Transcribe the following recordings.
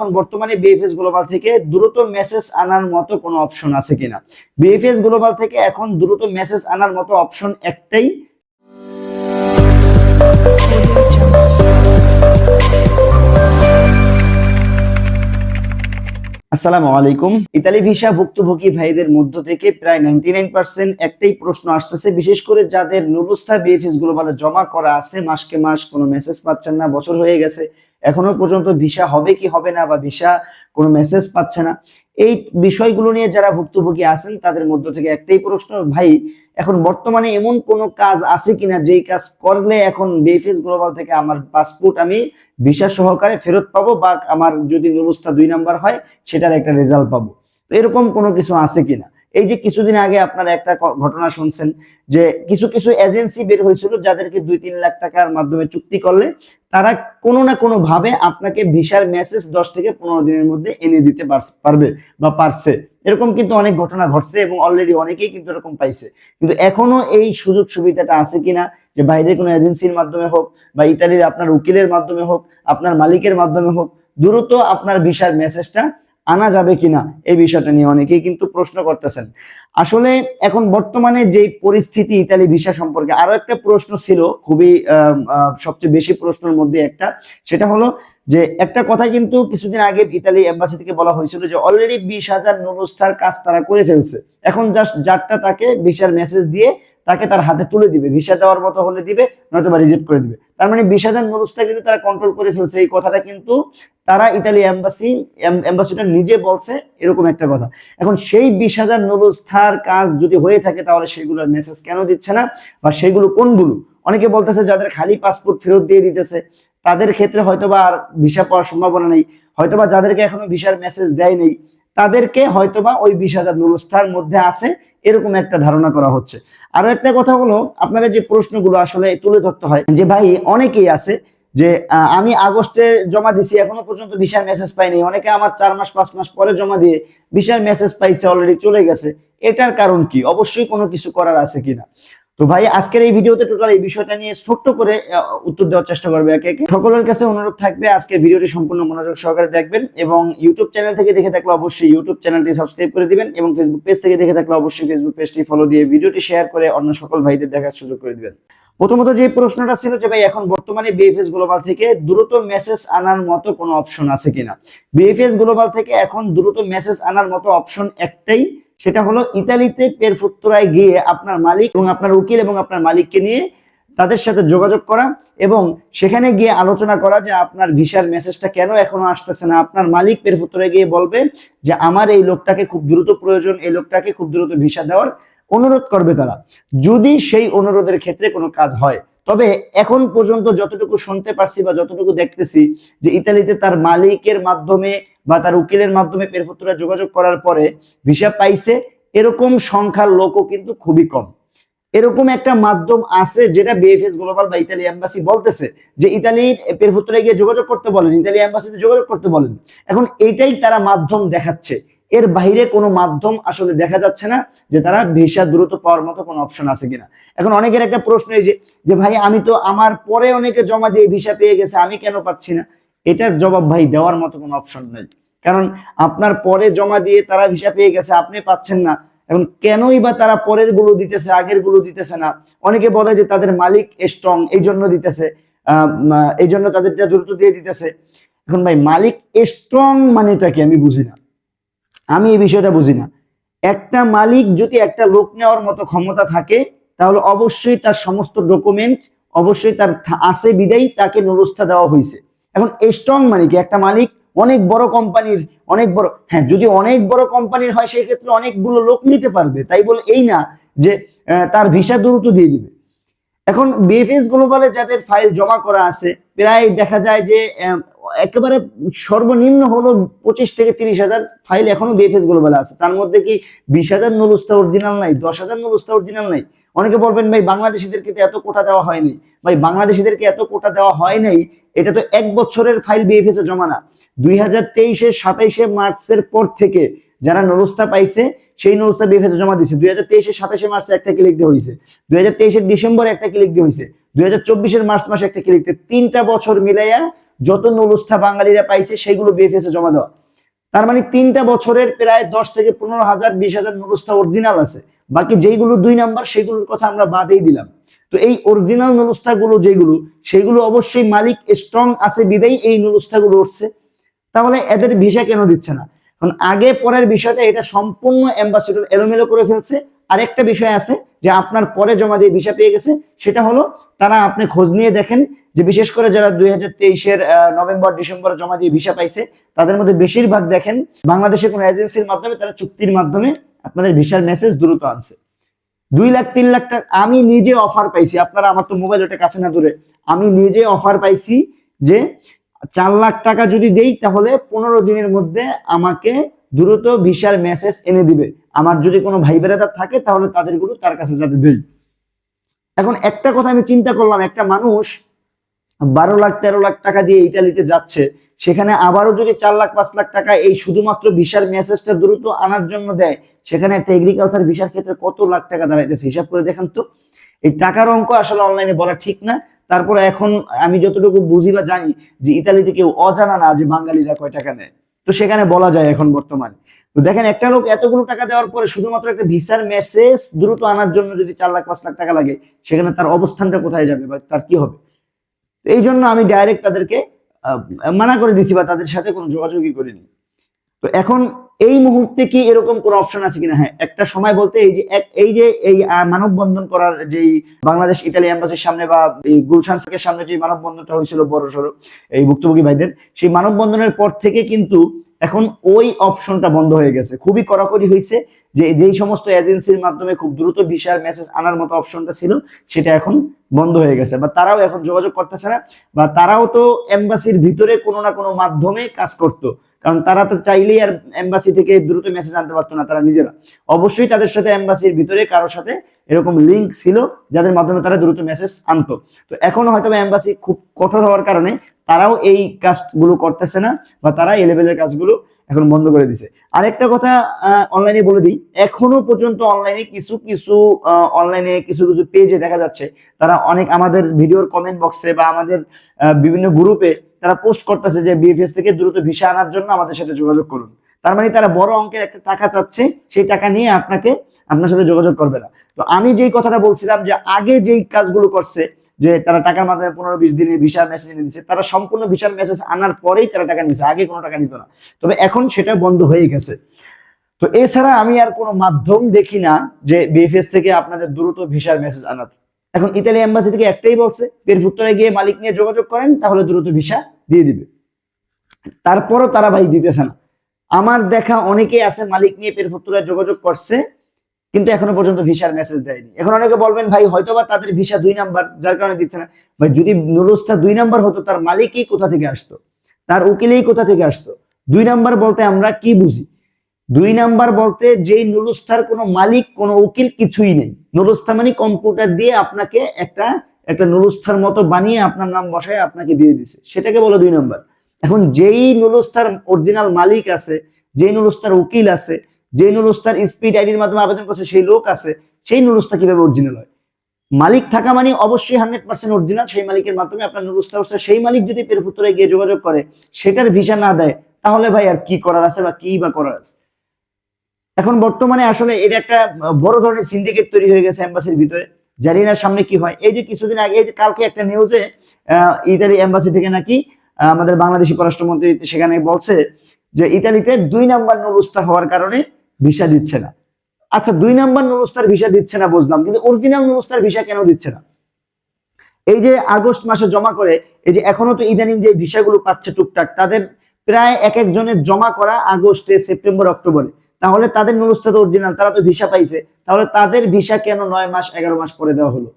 এখন বর্তমানে BFS global থেকে দ্রুত মেসেজ আনার মতো কোনো অপশন আছে কিনা? বিএফএস গ্লোবাল থেকে এখন দ্রুত মেসেজ আনার মতো অপশন একটাই। আসসালামু আলাইকুম। ইতালি ভিসা ভুক্তভোগী ভাইদের মধ্য থেকে প্রায় নাইনটি নাইন পার্সেন্ট একটাই প্রশ্ন আসতেছে, বিশেষ করে যাদের নুরুস্থা বিএফএস গ্লোবালে জমা করা আছে, মাসকে মাস কোনো মেসেজ পাচ্ছেন না, বছর হয়ে গেছে। এখনও পর্যন্ত ভিসা হবে কি হবে না বা ভিসা কোনো মেসেজ পাচ্ছে না। এই বিষয়গুলো নিয়ে যারা ভুক্তভোগী আছেন, তাদের মধ্য থেকে একটাই প্রশ্ন, ভাই, এখন বর্তমানে এমন কোনো কাজ আছে কিনা? যেই কাজ করলে এখন বিএফএস গ্লোবাল থেকে আমার পাসপোর্ট আমি ভিসা সহকারে ফেরত পাবো বা আমার যদি ব্যবস্থা দুই নাম্বার হয়, সেটার একটা রেজাল্ট পাবো। তো এরকম কোনো কিছু আছে কিনা? এই যে কিছুদিন আগে আপনারা একটা ঘটনা শুনছেন যে কিছু কিছু এজেন্সি বের হয়েছিল যাদেরকে দুই তিন লাখ টাকার মাধ্যমে চুক্তি করলে, তারা কোনো না কোনো ভাবে আপনাকে ভিসার মেসেজ দশ থেকে পনেরো দিনের মধ্যে এনে দিতে পারবে বা পারছে। এরকম কিন্তু অনেক ঘটনা ঘটছে এবং অলরেডি অনেকেই কিন্তু এরকম পাইছে। কিন্তু এখনও এই সুযোগ সুবিধাটা আছে কিনা, যে বাইরের কোনো এজেন্সির মাধ্যমে হোক বা ইতালির আপনার উকিলের মাধ্যমে হোক, আপনার মালিকের মাধ্যমে হোক, দ্রুত আপনার ভিসার মেসেজটা আনা যাবে কিনা এই বিষয়টা নিয়ে অনেকেই কিন্তু প্রশ্ন করতেছেন। আসলে এখন বর্তমানে যে পরিস্থিতি ইতালি ভিসা সম্পর্কে আরও একটা প্রশ্ন ছিল, খুবই সবচেয়ে বেশি প্রশ্নের মধ্যে একটা, সেটা হলো যে একটা কথা কিন্তু কিছুদিন আগে ইতালি এম্বাসি থেকে বলা হয়েছিল যে অলরেডি বিশ হাজার নুরুস্থার কাজ তারা করে ফেলছে। এখন জাস্ট যারটা তাকে ভিসার মেসেজ দিয়ে তাকে তার হাতে তুলে দিবে। ভিসা দেওয়ার মতো হলে দিবে নয়তো বা রিজেক্ট করে দিবে। তার মানে বিশ হাজার নুরুস্তা কিন্তু তারা কন্ট্রোল করে ফেলছে। এই কথাটা কিন্তু তারা ইতালি এম্বাসি এম্বাসিটা নিজে বলছে এরকম একটা কথা। এখন সেই বিশ হাজার নুরুস্থার কাজ যদি হয়ে থাকে তাহলে সেগুলোর মেসেজ কেন দিচ্ছে না? বা সেগুলো কোনগুলো? অনেকে বলতেছে যাদের খালি পাসপোর্ট ফেরত দিয়ে দিতেছে, তাদের ক্ষেত্রে হয়তোবা আর ভিসা পাওয়ার সম্ভাবনা নেই। হয়তোবা যাদেরকে এখনও ভিসার মেসেজ দেয় নেই, তাদেরকে হয়তোবা ওই বিশ হাজার নুরুস্থার মধ্যে আছে, এরকম একটা ধারণা করা হচ্ছে। আরও একটা কথা হলো, আপনাদের যে প্রশ্নগুলো আসলে তুলে ধরতে হয়, যে ভাই অনেকেই আছে যে আমি আগস্টে জমা দিছি, এখনও পর্যন্ত ভিসার মেসেজ পাইনি। অনেকে আমার চার মাস, পাঁচ মাস পরে জমা দিয়ে ভিসার মেসেজ পাইছে অলরেডি চলে গেছে। এটার কারণ কি? অবশ্যই কোনো কিছু করার আছে কিনা? তো ভাই, আজকের এই ভিডিওতে টোটাল এই বিষয়টা নিয়ে ছোট্ট করে উত্তর দেওয়ার চেষ্টা করবে একে একে। সকলের কাছে অনুরোধ থাকবে আজকের ভিডিওটি সম্পূর্ণ মনোযোগ সহকারে দেখবেন এবং ইউটিউব চ্যানেল থেকে দেখে থাকলে অবশ্যই ইউটিউব চ্যানেলটি সাবস্ক্রাইব করে দিবেন এবং ফেসবুক পেজ থেকে দেখে থাকলে অবশ্যই ফেসবুক পেজটি ফলো দিয়ে ভিডিওটি শেয়ার করে অন্য সকল ভাইদের দেখার সুযোগ করে দিবেন। প্রথমত যে প্রশ্নটা ছিল যে ভাই, এখন বর্তমানে বিএফএস গ্লোবাল থেকে দ্রুত মেসেজ আনার মতো কোনো অপশন আছে কিনা? বিএফএস গ্লোবাল থেকে এখন দ্রুত মেসেজ আনার মতো অপশন একটাই সেটা হলো ইতালিতে পেরফুত্তরায় গিয়ে আপনার মালিক এবং আপনার উকিল এবং আপনার মালিককে নিয়ে তাদের সাথে যোগাযোগ করা এবং সেখানে গিয়ে আলোচনা করা যে আপনার ভিসার মেসেজটা কেন এখনও আসতেছে না। আপনার মালিক পেরফুত্তরায় গিয়ে বলবে যে আমার এই লোকটাকে খুব দ্রুত প্রয়োজন, এই লোকটাকে খুব দ্রুত ভিসা দেওয়ার অনুরোধ করবে তারা। যদি সেই অনুরোধের ক্ষেত্রে কোনো কাজ হয় তবে এখন পর্যন্ত যতটুকু শুনতে পারছি বা যতটুকু দেখতেছি যে ইতালিতে তার মালিকের মাধ্যমে বা তার উকিলের মাধ্যমে পেরপুত্রা যোগাযোগ করার পরে ভিসা পাইছে, এরকম সংখ্যার লোকও কিন্তু খুবই কম। এরকম একটা মাধ্যম আছে যেটা বিএফএস গ্লোবাল বা ইতালি এম্বাসি বলতেছে যে ইতালির পেরপুত্রায় গিয়ে যোগাযোগ করতে বলেন, ইতালি এম্বাসিতে যোগাযোগ করতে বলেন। এখন এইটাই তারা মাধ্যম দেখাচ্ছে। এর বাইরে কোনো মাধ্যম আসলে দেখা যাচ্ছে না যে তারা ভিসা দ্রুত পাওয়ার মতো কোনো অপশন আছে কিনা। এখন অনেকের একটা প্রশ্ন এই যে ভাই আমি তো আমার পরে অনেকে জমা দিয়ে ভিসা পেয়ে গেছে আমি কেন পাচ্ছি না? এটার জবাব ভাই দেওয়ার মতো কোনো অপশন নাই। কারণ আপনার পরে জমা দিয়ে তারা ভিসা পেয়ে গেছে আপনি পাচ্ছেন না। এখন কেনই বা তারা পরেরগুলো দিতেছে আগেরগুলো দিতেছে না? অনেকে বলে যে তাদের মালিক স্ট্রং এই জন্য দিতেছে আহ, এই জন্য তাদেরটা দ্রুত দিয়ে দিতেছে। এখন ভাই মালিক স্ট্রং মানেটা কি? আমি বুঝি না। আমি এই বিষয়টা বুঝি না। একটা মালিক যদি একটা লোক নেওয়ার মতো ক্ষমতা থাকে, তাহলে অবশ্যই তার সমস্ত ডকুমেন্ট অবশ্যই তার আছে বিদায়ী, তাকে নুরস্থা দেওয়া হয়েছে এখন স্ট্রং মানে কি? একটা মালিক অনেক বড় কোম্পানির অনেক বড় হ্যাঁ যদি অনেক বড় কোম্পানির হয় সেই ক্ষেত্রে অনেকগুলো লোক নিতে পারবে। তাই বলে এই না যে তার ভিসা দ্রুত দিয়ে দিবে। এখন বিএফএস গ্লোবালে যাদের ফাইল জমা করা আছে, প্রায় দেখা যায় যে একেবারে সর্বনিম্ন হলো পঁচিশ থেকে তিরিশ হাজার ফাইল এখনও বিএফএস গ্লোবালে আছে। তার মধ্যে কি বিশ হাজার নুরুস্তা অরিজিনাল নাই, দশ হাজার নুরুস্তা অরিজিনাল নাই? অনেকে বলবেন, ভাই, বাংলাদেশিদেরকে তো এত কোটা দেওয়া হয়নি। ভাই, বাংলাদেশিদেরকে এত কোটা দেওয়া হয় নাই, এটা তো এক বছরের ফাইল বিএফএস এ জমা না। দুই হাজার তেইশে, সাতাইশে মার্চের পর থেকে যারা নুরুস্তা পাইছে, সেই নুরুস্তা বিএফএস জমা দিয়েছে দুই হাজার তেইশে সাতাশে মার্চে একটা ক্লিক দিয়ে হয়েছে দুই হাজার তেইশের ডিসেম্বরে একটা ক্লিক দিয়ে হয়েছে দুই হাজার চব্বিশের মার্চ মাসে একটা ক্লিক দিয়ে তিনটা বছর মিলাইয়া যত নুলুস্থা বাঙালিরা পাইছে সেগুলো বিএফএস জমা দেওয়া। তার মানে তিনটা বছরের প্রায় দশ থেকে পনেরো হাজার, বিশ হাজার নুলুস্থা অরিজিনাল আছে। বাকি যেইগুলো দুই নাম্বার সেগুলোর কথা আমরা বাদেই দিলাম। তো এই অরিজিনাল নুলুস্থা গুলো যেগুলো সেগুলো অবশ্যই মালিক স্ট্রং আছে বিদায় এই নুলুস্থা গুলো উঠছে। তাহলে এদের ভিসা কেন দিচ্ছে না? কারণ আগে পরের বিষয়টা, এটা সম্পূর্ণ অ্যাম্বাসিডর এলোমেলো করে ফেলছে। আরেকটা বিষয় আছে যে, আপনার পরে জমা দিয়ে ভিসা পেয়ে গেছে। সেটা হলো, তারা আপনি খোঁজ নিয়ে দেখেন যে বিশেষ করে যারা দুই হাজার তেইশের নভেম্বর, ডিসেম্বর জমা দিয়ে ভিসা পাইছে, তাদের মধ্যে বেশিরভাগ দেখেন বাংলাদেশে কোনো এজেন্সির মাধ্যমে, তারা চুক্তির মাধ্যমে আপনাদের ভিসার মেসেজ দ্রুত আনছে। দুই লাখ, তিন লাখ টাকা, আমি নিজে অফার পাইছি, আপনারা আমার তো মোবাইল ওটা কাছে না দূরে, আমি নিজে অফার পাইছি যে চার লাখ টাকা যদি দেই, তাহলে পনেরো দিনের মধ্যে আমাকে দ্রুত ভিসার মেসেজ এনে দিবে। আমার যদি কোনো ভাই বেড়াদার থাকে, তাহলে তাদেরগুলো তার কাছে যাতে দেই। এখন একটা কথা আমি চিন্তা করলাম, একটা মানুষ বারো লাখ, তেরো লাখ টাকা দিয়ে ইতালিতে যাচ্ছে। সেখানে আবারও যদি চার লাখ, পাঁচ লাখ টাকা এই শুধুমাত্র ভিসার মেসেজটা দ্রুত আনার জন্য দেয়, সেখানে একটা এগ্রিকালচার ভিসার ক্ষেত্রে কত লাখ টাকা দাঁড়াইতেছে, হিসাব করে দেখেন তো। এই টাকার অঙ্ক আসলে অনলাইনে বলা ঠিক না। তারপরে এখন আমি যতটুকু বুঝি বা জানি যে ইতালিতে কেউ অজানা না যে বাঙালিরা কয় টাকা নেয়। তো সেখানে বলা যায় এখন বর্তমানে। তো দেখেন, একটা লোক এতগুলো টাকা দেওয়ার পরে শুধুমাত্র একটা ভিসার মেসেজ দ্রুত আনার জন্য যদি চার লাখ, পাঁচ লাখ টাকা লাগে, সেখানে তার অবস্থানটা কোথায় যাবে বা তার কি হবে? এই জন্য আমি ডাইরেক্ট তাদেরকে মানা করে দিছি বা তাদের সাথে কোনো যোগাযোগই করিনি। তো এখন এই মুহূর্তে কি এরকম কোনো অপশন আছে কিনা? হ্যাঁ একটা সময় বলতে এই যে এই যে, এই মানববন্ধন করার যেই বাংলাদেশ ইতালি এম্বাসির সামনে বা এই গুলশান সামনে যে মানববন্ধনটা হয়েছিল বড় সড়ো এই ভুক্তভোগী ভাইদের, সেই মানববন্ধনের পর থেকে কিন্তু এখন ওই অপশনটা বন্ধ হয়ে গেছে। খুবই কড়াকড়ি হয়েছে যে যেই সমস্ত এজেন্সির মাধ্যমে খুব দ্রুত ভিসার মেসেজ আনার মতো অপশনটা ছিল, সেটা এখন বন্ধ হয়ে গেছে। বা তারাও এখন যোগাযোগ করতেছে না, বা তারাও তো এম্বাসির ভিতরে কোনো না কোনো মাধ্যমে কাজ করতো। কারণ তারা তো চাইলেই আর এম্বাসি থেকে দ্রুত মেসেজ আনতে পারতো না তারা নিজেরা। অবশ্যই তাদের সাথে এম্বাসির ভিতরে কারোর সাথে এরকম লিঙ্ক ছিল, যাদের মাধ্যমে তারা দ্রুত মেসেজ আনতো। তো এখন হয়তো এম্বাসি খুব কঠোর হওয়ার কারণে তারাও এই কাজগুলো করতেছে না, বা তারা এই লেভেলের কাজগুলো এখন বন্ধ করে দিছে। আরেকটা কথা অনলাইনে বলে দিই, এখনও পর্যন্ত অনলাইনে কিছু কিছু অনলাইনে কিছু কিছু পেজে দেখা যাচ্ছে, তারা অনেক আমাদের ভিডিওর কমেন্ট বক্সে বা আমাদের বিভিন্ন গ্রুপে তারা পোস্ট করতেছে যে বিএফএস থেকে দ্রুত ভিসা আনার জন্য আমাদের সাথে যোগাযোগ করুন। তার মানে তারা বড় অঙ্কের একটা টাকা চাচ্ছে, সেই টাকা নিয়ে আপনাকে আপনার সাথে যোগাযোগ করবে না। তো আমি যেই কথাটা বলছিলাম যে আগে যেই কাজগুলো করছে যে তারা টাকার মাধ্যমে পনেরো বিশ দিনে ভিসার মেসেজ এনে দিচ্ছে তারা সম্পূর্ণ ভিসার মেসেজ আনার পরেই তারা টাকা নিচ্ছে আগে কোনো টাকা নিত না। তবে এখন সেটা বন্ধ হয়ে গেছে। তো এছাড়া আমি আর কোনো মাধ্যম দেখি না যে বিএফএস থেকে আপনাদের দ্রুত ভিসার মেসেজ আনার। এখন ইতালি এম্বাসি থেকে একটাই বলছে পেরফুত্তরে গিয়ে মালিক নিয়ে যোগাযোগ করেন, তাহলে দ্রুত ভিসা দিয়ে দিবে। তারপরও তারা ভাই দিতেছে না। আমার দেখা অনেকেই আছে মালিক নিয়ে পেরফুত্তরায় যোগাযোগ করছে কিন্তু এখনও পর্যন্ত ভিসার মেসেজ দেয়নি। এখন অনেকে বলবেন, ভাই, হয়তোবা তাদের ভিসা দুই নাম্বার, যার কারণে দিচ্ছে না। ভাই, যদি নুরুস্তা দুই নাম্বার হতো, তার মালিকই কোথা থেকে আসতো? তার উকিলেই কোথা থেকে আসতো? দুই নাম্বার বলতে আমরা কি বুঝি? দুই নাম্বার বলতে যেই নুরুস্তার কোনো মালিক, কোনো উকিল কিছুই নেই। নুরুস্তা মানে কম্পিউটার দিয়ে আপনাকে একটা একটা নুরুস্তার মতো বানিয়ে আপনার নাম বসায় আপনাকে দিয়ে দিছে। সেটাকে বলে দুই নাম্বার। এখন যেই নুরুস্তার অরিজিনাল মালিক আছে, যেই নুরুস্তার উকিল আছে যে নুরুস্তার স্পিড আইডির মাধ্যমে আবেদন করছে, সেই লোক আছে, সেই নুরুস্তা কীভাবে অরিজিনাল হয়? মালিক থাকা মানে অবশ্যই হান্ড্রেড পার্সেন্ট অরিজিনাল সেই মালিকের মাধ্যমে আপনার নুরুস্তা সেই মালিক যদি পেরপুত্রে গিয়ে যোগাযোগ করে, সেটার ভিসা না দেয়, তাহলে ভাই আর কি করার আছে বা কি বা করার আছে? এখন বর্তমানে আসলে এটা একটা বড় ধরনের সিন্ডিকেট তৈরি হয়ে গেছে এম্বাসির ভিতরে। জানি না সামনে কি হয়। এই যে কিছুদিন আগে, এই যে কালকে একটা নিউজে ইতালি এম্বাসি থেকে নাকি আমাদের বাংলাদেশি পররাষ্ট্রমন্ত্রী সেখানে বলছে যে ইতালিতে দুই নাম্বার নুরুস্তা হওয়ার কারণে ভিসা দিচ্ছে না। আচ্ছা দুই নাম্বার নুরুস্তার ভিসা দিচ্ছে না বুঝলাম, কিন্তু অরিজিনাল নুরুস্তার ভিসা কেন দিচ্ছে না? এই যে আগস্ট মাসে জমা করে, এই যে এখনও তো ইদানিং যে ভিসাগুলো পাচ্ছে টুকটাক, তাদের প্রায় এক একজনের জমা করা আগস্টে, সেপ্টেম্বর, অক্টোবরে। তাহলে তাদের নুরুস্তা তো অরিজিনাল, তারা তো ভিসা পাইছে। তাহলে তাদের ভিসা কেন নয় মাস, এগারো মাস পরে দেওয়া হলো?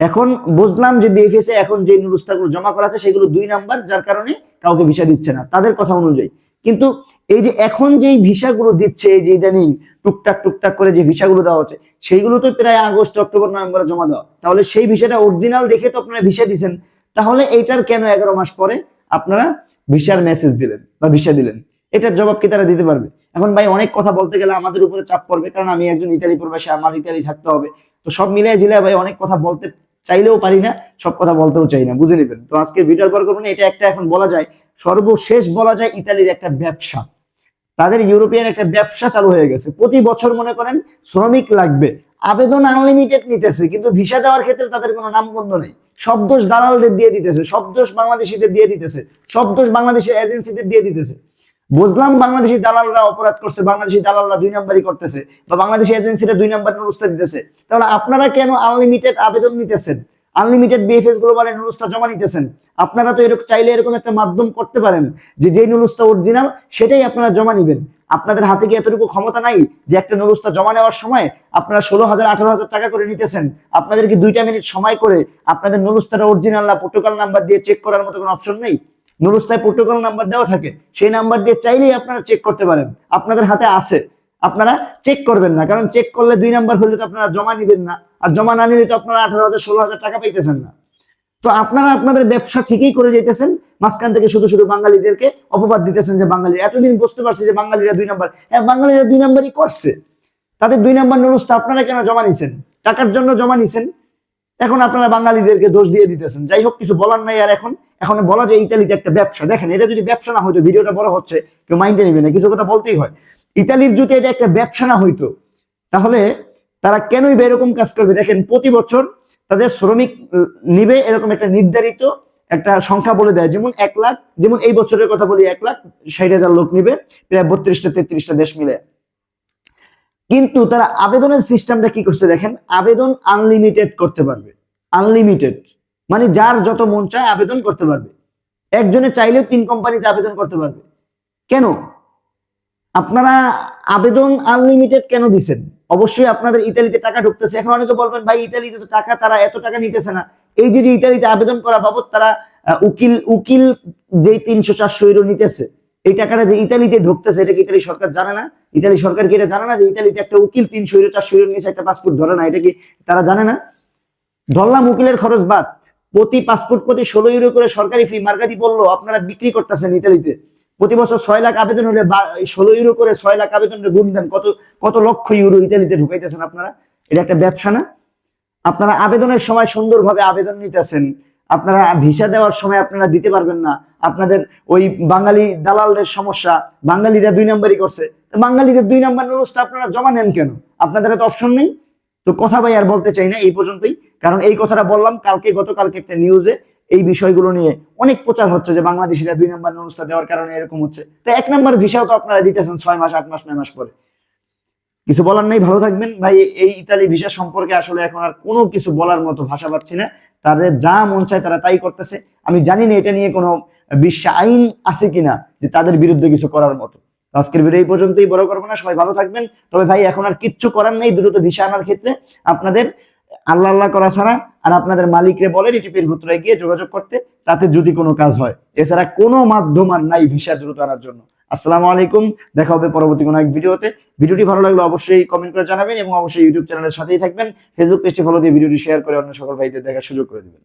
এখন বুঝলাম যে বিএফএস এখন যে নুরুস্তাগুলো জমা করা আছে, সেগুলো দুই নাম্বার, যার কারণে কাউকে ভিসা দিচ্ছে না। তাদের কথা অনুযায়ী। কিন্তু এই যে এখন যেই ভিসাগুলো দিচ্ছে, এই যে ইদানিং টুকটাক টুকটাক করে যে ভিসাগুলো দেওয়া হচ্ছে সেইগুলো তো প্রায় আগস্ট, অক্টোবর, নভেম্বরে জমা দেওয়া। তাহলে সেই ভিসাটা অরিজিনাল দেখে তো আপনারা ভিসা দিচ্ছেন তাহলে এইটার কেন এগারো মাস পরে আপনারা ভিসার মেসেজ দিলেন বা ভিসা দিলেন? এটার জবাব কি তারা দিতে পারবে? এখন ভাই অনেক কথা বলতে গেলে আমাদের উপরে চাপ পড়বে, কারণ আমি একজন ইতালি প্রবাসী, আমার ইতালি থাকতে হবে। তো সব মিলিয়ে ঝিলে ভাই অনেক কথা বলতে চাইলেও পারি না, সব কথা বলতেও চাই না, বুঝে নেবেন। তো আজকে ভিডিওর পর করব না, এটা একটা এখন বলা যায় সর্বশেষ বলা যায় ইতালির একটা ব্যবসা। তাদের ইউরোপিয়ান একটা ব্যবসা চালু হয়ে গেছে। প্রতি বছর মনে করেন শ্রমিক লাগবে। আবেদন আনলিমিটেড নিতেছে, কিন্তু ভিসা দেওয়ার ক্ষেত্রে তাদের কোনো নামগন্ধ নেই। সব দোষ দালালদের দিয়ে দিতেছে, সব দোষ বাংলাদেশিদের দিয়ে দিতেছে, সব দোষ বাংলাদেশের এজেন্সিদের দিয়ে দিতেছে। বুঝলাম বাংলাদেশি দালালরা অপরাধ করছে, বাংলাদেশি দালালরা দুই নাম্বারই করতেছে, বা বাংলাদেশি এজেন্সিরা দুই নাম্বার নুরুস্তা দিতেছে। তাহলে আপনারা কেন আনলিমিটেড আবেদন নিতেছেন? আনলিমিটেড বিএফএস গ্লোবালের নুরুস্তা জমা নিতেছেন। আপনারা তো এরকম চাইলে এরকম একটা মাধ্যম করতে পারেন যে যেই নুরুস্তা অরিজিনাল সেটাই আপনারা জমা নিবেন। আপনাদের হাতে কি এতটুকু ক্ষমতা নাই যে একটা নুরুস্তা জমা নেওয়ার সময় আপনারা ষোলো হাজার, আঠারো হাজার টাকা করে নিতেছেন? আপনাদের কি দুইটা মিনিট সময় করে আপনাদের নুরুস্তাটা অরিজিনাল না প্রোটোকল নাম্বার দিয়ে চেক করার মতো কোনো অপশন নেই? নুরুস্তায় প্রোটোকল নাম্বার দেওয়া থাকে, সেই নাম্বার দিয়ে চাইলেই আপনারা চেক করতে পারেন। আপনাদের হাতে আছে। আপনারা চেক করবেন না, কারণ চেক করলে দুই নাম্বার হলে তো আপনারা জমা নিবেন না। আর জমা না নিলে তো আপনারা আঠারো হাজার, ষোলো হাজার টাকা পাইতেছেন না। তো আপনারা আপনাদের ব্যবসা ঠিকই করে যেতেছেন মাঝখান থেকে শুধু শুধু বাঙালিদেরকে অপবাদ দিতেছেন যে বাঙালি। এতদিন বুঝতে পারছি যে বাঙালিরা দুই নাম্বার। হ্যাঁ বাঙালিরা দুই নাম্বারই করছে। তাদের দুই নাম্বার নুরুস্তা, আপনারা কেন জমা নিছেন? টাকার জন্য জমা নিছেন। এখন আপনারা বাঙালিদেরকে দোষ দিয়ে দিতেছেন। যাই হোক, কিছু বলার নাই আর এখন। এখন বলা যায় ইতালিতে একটা ব্যবসা। দেখেন, এটা যদি ব্যবসা না হইতো, ভিডিওটা বড় হচ্ছে, কেউ মাইন্ডে নেবে না, কিছু কথা বলতেই হয়। ইতালির যদি এটা একটা ব্যবসা না হইতো, তাহলে তারা কেনই বা এরকম কাজ করবে? দেখেন, প্রতি বছর তাদের শ্রমিক নিবে এরকম একটা নির্ধারিত একটা সংখ্যা বলে দেয়। যেমন এক লাখ, যেমন এই বছরের কথা বলি, এক লাখ ষাট হাজার লোক নিবে, প্রায় বত্রিশটা, তেত্রিশটা দেশ মিলে। কিন্তু তারা আবেদনের সিস্টেমটা কি করছে দেখেন? আবেদন আনলিমিটেড করতে পারবে। আনলিমিটেড মানে যার যত মন চায় আবেদন করতে পারবে। একজনে চাইলেও তিন কোম্পানিতে আবেদন করতে পারবে। কেন? আপনারা আবেদন আনলিমিটেড কেন দিচ্ছেন অবশ্যই আপনাদের ইতালিতে টাকা ঢুকতেছে। এখন অনেকে বলবেন, ভাই, ইতালিতে তো টাকা, তারা এত টাকা নিতেছে না। এই যে যে ইতালিতে আবেদন করা বাবদ, তারা উকিল উকিল যেই তিনশো চারশো ইউরো নিতেছে, এই টাকাটা যে ইতালিতে ঢুকতেছে, এটা কি ইতালি সরকার জানে না? ইতালি সরকার কি এটা জানে না যে ইতালিতে একটা উকিল তিনশো ইউরো চারশো ইউরো নিয়েছে, একটা পাসপোর্ট ধরে না? এটা কি তারা জানে না? ধরলাম উকিলের খরচ বাদ। প্রতি পাসপোর্ট প্রতি ষোলো ইউরো করে সরকারি ফি মার্কাতি বলল, আপনারা বিক্রি করতেছেন ইতালিতে। প্রতি বছর ছয় লাখ আবেদন হলে ষোলো ইউরো করে ছয় লাখ আবেদনের গুণ দেন। কত কত লক্ষ ইউরো ইতালিতে ঢুকাইতেছেন আপনারা? এটা একটা ব্যবসা না? আপনারা আবেদনের সময় সুন্দরভাবে আবেদন নিতেছেন। আপনারা ভিসা দেওয়ার সময় আপনারা দিতে পারবেন না। আপনাদের ওই বাঙালি দালালদের সমস্যা, বাঙালিরা দুই নাম্বারই করছে। বাঙালিদের দুই নাম্বার ব্যবস্থা আপনারা জমা নেন কেন? আপনাদের তো অপশন নেই? তো কথা ভাই আর বলতে চাই না এই পর্যন্তই। কারণ এই কথাটা বললাম, কালকে, গতকালকে একটা নিউজে এই বিষয়গুলো নিয়ে অনেক প্রচার হচ্ছে যে বাংলাদেশিরা দুই নম্বর ব্যবস্থা দেওয়ার কারণে এরকম হচ্ছে। তো এক নম্বর ভিসাও তো আপনারা দিতেছেন ছয় মাস, আট মাস, নয় মাস পরে। কিছু বলার নেই, ভালো থাকবেন। ভাই, এই ইতালি ভিসা সম্পর্কে আসলে এখন আর কোনো কিছু বলার মতো ভাষা পাচ্ছি না। তাদের যা মন চায় তারা তাই করতেছে। আমি জানি না এটা নিয়ে কোনো বিশ্ব আইন আছে কিনা যে তাদের বিরুদ্ধে কিছু করার মতো। আজকের ভিডিও এই পর্যন্তই, বড় করব না, সবাই ভালো থাকবেন। তবে ভাই, এখন আর কিচ্ছু করার নেই, দ্রুত ভিসা আনার ক্ষেত্রে। আপনাদের আল্লাহ আল্লাহ করা ছাড়া, আর আপনাদের মালিকরে বলেন ইটিপির ভুতরে গিয়ে যোগাযোগ করতে, তাতে যদি কোনো কাজ হয়। এছাড়া কোনো মাধ্যম আর নাই ভিসা দ্রুত আনার জন্য। আসসালামু আলাইকুম, দেখা হবে পরবর্তী কোনো এক ভিডিওতে। ভিডিওটি ভালো লাগলে অবশ্যই কমেন্ট করে জানাবেন এবং অবশ্যই ইউটিউব চ্যানেলের সাথেই থাকবেন। ফেসবুক পেজটি ফলো দিয়ে ভিডিওটি শেয়ার করে অন্য সকল ভাইদের দেখার সুযোগ করে দিবেন।